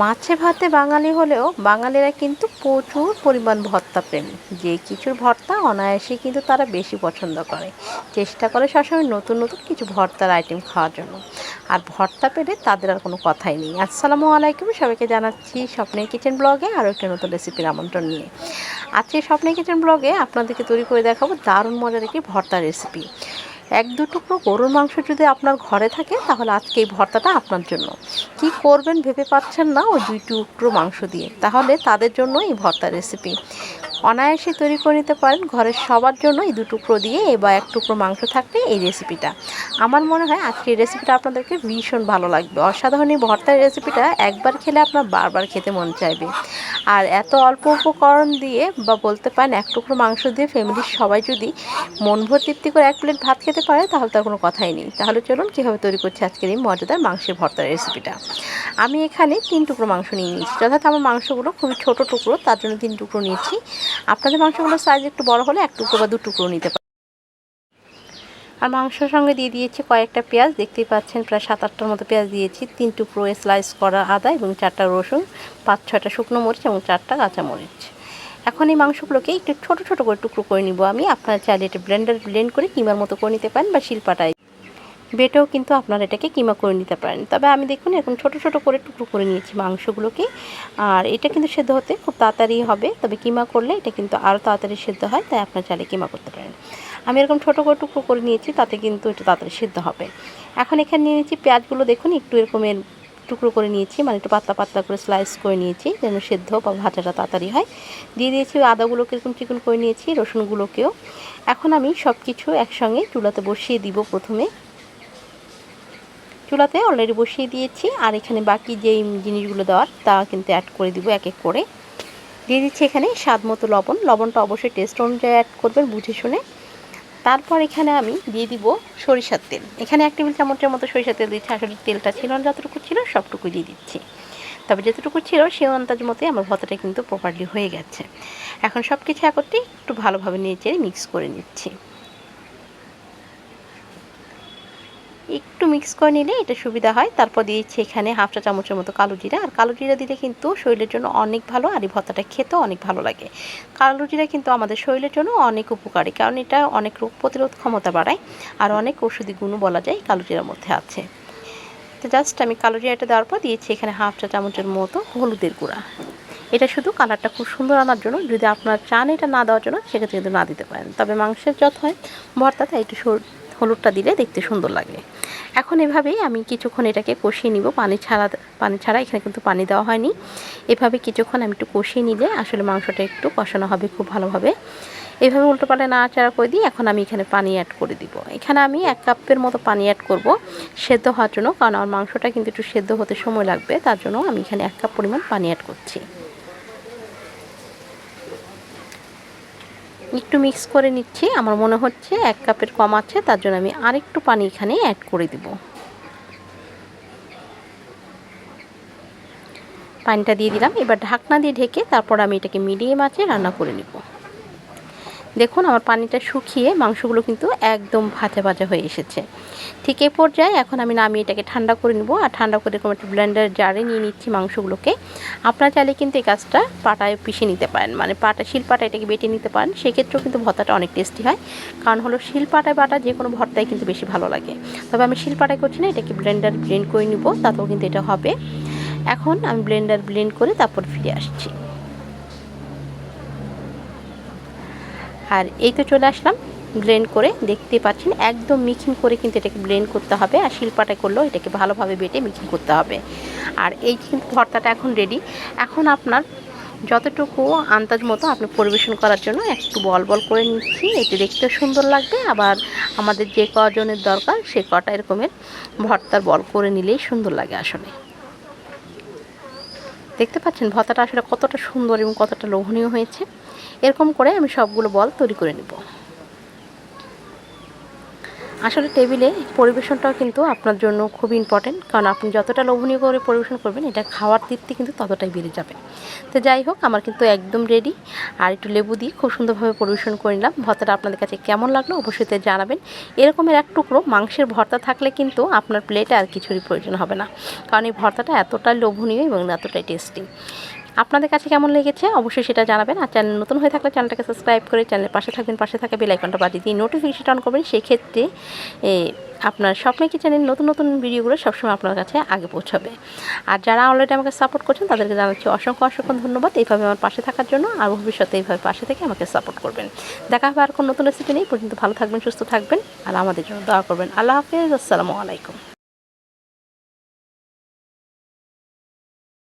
মাছে ভাতে বাঙালি হলেও বাঙালিরা কিন্তু প্রচুর পরিমাণ ভর্তা প্রেমী যে কিছুর ভর্তা অনায়াসে কিন্তু তারা বেশি পছন্দ করে। চেষ্টা করে সবসময় নতুন নতুন কিছু ভর্তার আইটেম খাওয়ার জন্য। আর ভর্তা পেলে তাদের আর কোনো কথাই নেই। আসসালামু আলাইকুম, সবাইকে জানাচ্ছি স্বপ্নের কিচেন ব্লগে আরও একটা নতুন রেসিপির আমন্ত্রণ নিয়ে। আজকে স্বপ্নের কিচেন ব্লগে আপনাদেরকে তৈরি করে দেখাবো দারুণ মজার একটি ভর্তা রেসিপি। এক দু টুকরো গরুর মাংস যদি আপনার ঘরে থাকে, তাহলে আজকে এই ভর্তাটা আপনার জন্য। কি করবেন ভেবে পাচ্ছেন না ওই দুই টুকরো মাংস দিয়ে। তাহলে তাদের জন্য এই ভর্তা রেসিপি অনায়াসে তৈরি করে নিতে পারেন। ঘরের সবার জন্য এই দু টুকরো দিয়ে বা এক টুকরো মাংস থাকলে এই রেসিপিটা আমার মনে হয় আজকে এই রেসিপিটা আপনাদেরকে ভীষণ ভালো লাগবে। অসাধারণ এই ভর্তার রেসিপিটা একবার খেলে আপনার বারবার খেতে মন চাইবে। আর এত অল্প উপকরণ দিয়ে বা বলতে পারেন এক টুকরো মাংস দিয়ে ফ্যামিলির সবাই যদি মন ভর তৃপ্তি করে এক প্লেট ভাত খেতে পারে, তাহলে তার কোনো কথাই নেই। তাহলে চলুন কীভাবে তৈরি করছি আজকের এই মজাদার মাংসের ভর্তার রেসিপিটা আমি এখানে তিন টুকরো মাংস নিয়ে নিয়েছি। যথাৎ আমার মাংসগুলো খুবই ছোট টুকরো, তার জন্য তিন টুকরো নিয়েছি। আপনাদের মাংসগুলোর সাইজ একটু বড় হলে এক টুকরো বা দু টুকরো নিতে পারেন। আর মাংসের সঙ্গে দিয়ে দিয়েছি কয়েকটা পেঁয়াজ। দেখতেই পাচ্ছেন প্রায় সাত, আটটার মতো পেঁয়াজ দিয়েছি। তিন টুকরো স্লাইস করা আদা এবং চারটা রসুন, পাঁচ, ছয়টা শুকনো মরিচ এবং চারটা কাঁচা মরিচ। এখন এই মাংসগুলোকে একটু ছোট ছোট করে টুকরো করে নিব আমি। আপনারা চাইলে এটা ব্লেন্ডার ব্লেন্ড করে কিমার মতো করে নিতে পারেন বা শিলপাটায় বেটেও কিন্তু আপনারা এটাকে কিমা করে নিতে পারেন। তবে আমি দেখুন, এরকম ছোট ছোট করে টুকরো করে নিয়েছি মাংসগুলোকে। আর এটা কিন্তু সেদ্ধ হতে খুব তাড়াতাড়ি হবে, তবে কিমা করলে এটা কিন্তু আরও তাড়াতাড়ি সেদ্ধ হয়, তাই আপনারা চাইলে কিমা করতে পারেন। আমি এরকম ছোটো করে টুকরো করে নিয়েছি, তাতে কিন্তু এটা তাড়াতাড়ি সেদ্ধ হবে। এখন এখানে নিয়ে নিয়েছি পেঁয়াজগুলো, দেখুন, একটু এরকমের টুকরো করে নিয়েছি মানে একটু পাতলা পাতলা করে স্লাইস করে নিয়েছি, যেন সেদ্ধ বা ভাজাটা তাড়াতাড়ি হয়। দিয়ে দিয়েছি আদাগুলোকে এরকম চিকন করে নিয়েছি, রসুনগুলোকেও। এখন আমি সব কিছু একসঙ্গে চুলাতে বসিয়ে দিব প্রথমে। চুলাতে অলরেডি বসিয়ে দিয়েছি। আর এখানে বাকি যেই জিনিসগুলো দেওয়ার, তা কিন্তু অ্যাড করে দিব এক এক করে। দিয়ে দিচ্ছি এখানে স্বাদ মতো লবণ। লবণটা অবশ্যই টেস্ট অনুযায়ী অ্যাড করবেন, বুঝে শুনে। তারপর এখানে আমি দিয়ে দিব সরিষার তেল। এখানে এক টেবিল চামচের মতো সরিষার তেল দিচ্ছি। আসলে তেলটা ছিল না, যতটুকু ছিল সবটুকু দিয়ে দিচ্ছি। তবে যতটুকু ছিল সে আন্দাজ মতোই আমার ভর্তাটা কিন্তু প্রপারলি হয়ে গেছে। এখন সব কিছু একত্রে একটু ভালোভাবে নিয়ে চেড়ে মিক্স করে নিচ্ছি। একটু মিক্স করে নিলে এটা সুবিধা হয়। তারপর দিয়েছি এখানে হাফ চা চামচের মতো কালো জিরা। আর কালো জিরা দিলে কিন্তু শরীরের জন্য অনেক ভালো আর এই ভর্তাটা খেতেও অনেক ভালো লাগে। কালো জিরা কিন্তু আমাদের শরীরের জন্য অনেক উপকারী, কারণ এটা অনেক রোগ প্রতিরোধ ক্ষমতা বাড়ায় আর অনেক ওষুধি গুণও বলা যায় কালো জিরার মধ্যে আছে। তো জাস্ট আমি কালো জিরাটা দেওয়ার পর দিয়েছি এখানে হাফ চা চামচের মতো হলুদের গুঁড়া। এটা শুধু কালারটা খুব সুন্দর আনার জন্য, যদি আপনার চান এটা না দেওয়ার জন্য, সেক্ষেত্রে কিন্তু না দিতে পারেন। তবে মাংসের যত হয় ভর্তাতে একটু হলুদটা দিলে দেখতে সুন্দর লাগে। এখন এভাবেই আমি কিছুক্ষণ এটাকে কষিয়ে নিব। পানি ছাড়া পানি ছাড়া এখানে কিন্তু পানি দেওয়া হয়নি। এভাবে কিছুক্ষণ আমি একটু কষিয়ে নিলে আসলে মাংসটা একটু কষানো হবে খুব ভালোভাবে। এভাবে উল্টো পাল্টে নাড়াচাড়া করে দিই এখন আমি এখানে পানি অ্যাড করে দিব। এখানে আমি এক কাপের মতো পানি অ্যাড করব সেদ্ধ হওয়ার জন্য, কারণ আমার মাংসটা কিন্তু একটু সেদ্ধ হতে সময় লাগবে, তার জন্য আমি এখানে এক কাপ পরিমাণ পানি অ্যাড করছি। একটু মিক্স করে নিচ্ছি। আমার মনে হচ্ছে এক কাপের কম আছে, তার জন্য আমি আরেকটু পানি এখানে অ্যাড করে দেব। পানিটা দিয়ে দিলাম। এবার ঢাকনা দিয়ে ঢেকে তারপর আমি এটাকে মিডিয়াম আঁচে রান্না করে নিব। দেখুন, আমার পানিটা শুকিয়ে মাংসগুলো কিন্তু একদম ভাজা ভাজা হয়ে এসেছে। ঠিক এ পর্যায়ে এখন আমি নামিয়ে এটাকে ঠান্ডা করে নেব আর ঠান্ডা করে এরকম একটা ব্লেন্ডার জারে নিয়ে নিচ্ছি মাংসগুলোকে। আপনারা চাইলে কিন্তু এই কাজটা পাটায় পিষে নিতে পারেন। মানে পাটা শিলপাটা এটাকে বেটে নিতে পারেন। সেক্ষেত্রেও কিন্তু ভর্তাটা অনেক টেস্টি হয়। কারণ হলো শিলপাটায় বাটা যে কোনো ভর্তাই কিন্তু বেশি ভালো লাগে। তবে আমি শিলপাটায় করছি না, এটাকে ব্লেন্ডার ব্লেন্ড করে নিব। তাতেও কিন্তু এটা হবে। এখন আমি ব্লেন্ডার ব্লেন্ড করে তারপর ফিরে আসছি। আর এই তো চলে আসলাম। ব্লেন্ড করে দেখতে পাচ্ছেন, একদম মিক্সিং করে কিন্তু এটাকে ব্লেন্ড করতে হবে। আর শিল্পাটা করলেও এটাকে ভালোভাবে বেটে মিক্সিং করতে হবে। আর এই কিন্তু ভর্তাটা এখন রেডি এখন আপনার যতটুকু আন্দাজ মতো আপনি পরিবেশন করার জন্য একটু বল বল করে নিচ্ছি। এটি দেখতে সুন্দর লাগবে। আবার আমাদের যে কজনের দরকার, সে কটা এরকমের ভর্তার বল করে নিলেই সুন্দর লাগে আসলে। দেখতে পাচ্ছেন, ভর্তাটা আসলে কতটা সুন্দর এবং কতটা লোভনীয় হয়েছে। এরকম করে আমি সবগুলো বল তৈরি করে নেব। আসলে টেবিলে পরিবেশনটাও কিন্তু আপনার জন্য খুব ইম্পর্টেন্ট কারণ আপনি যতটা লোভনীয় করে পরিবেশন করবেন, এটা খাওয়ার তৃপ্তি কিন্তু ততটাই বেড়ে যাবে। তো যাই হোক, আমার কিন্তু একদম রেডি আর একটু লেবু দিয়ে খুব সুন্দরভাবে পরিবেশন করে নিলাম। ভর্তাটা আপনাদের কাছে কেমন লাগল অবশ্যই জানাবেন। এরকমের এক টুকরো মাংসের ভর্তা থাকলে কিন্তু আপনার প্লেটে আর কিছুরই প্রয়োজন হবে না, কারণ এই ভর্তাটা এতটাই লোভনীয় এবং এতটাই টেস্টি আপনাদের কাছে কেমন লেগেছে অবশ্যই সেটা জানাবেন আর চ্যানেল নতুন হয়ে থাকলে চ্যানেলটাকে সাবস্ক্রাইব করে চ্যানেলের পাশে থাকবেন, পাশে থাকা বেল আইকনটা বাজিয়ে দিয়ে নোটিফিকেশন অন করবেন। সেক্ষেত্রে আপনার স্বপ্নে কিচেনের নতুন নতুন ভিডিওগুলো সবসময় আপনার কাছে আগে পৌঁছাবে। আর যারা অলরেডি আমাকে সাপোর্ট করছেন, তাদেরকে জানাচ্ছি অসংখ্য অসংখ্য ধন্যবাদ। এইভাবে আমার পাশে থাকার জন্য আর ভবিষ্যতে এইভাবে পাশে থেকে আমাকে সাপোর্ট করবেন। দেখা হবে আর কোনো নতুন রেসিপি নেই পর্যন্ত ভালো থাকবেন, সুস্থ থাকবেন আর আমাদের জন্য দোয়া করবেন। আল্লাহ হাফেজ, আসসালামু আলাইকুম।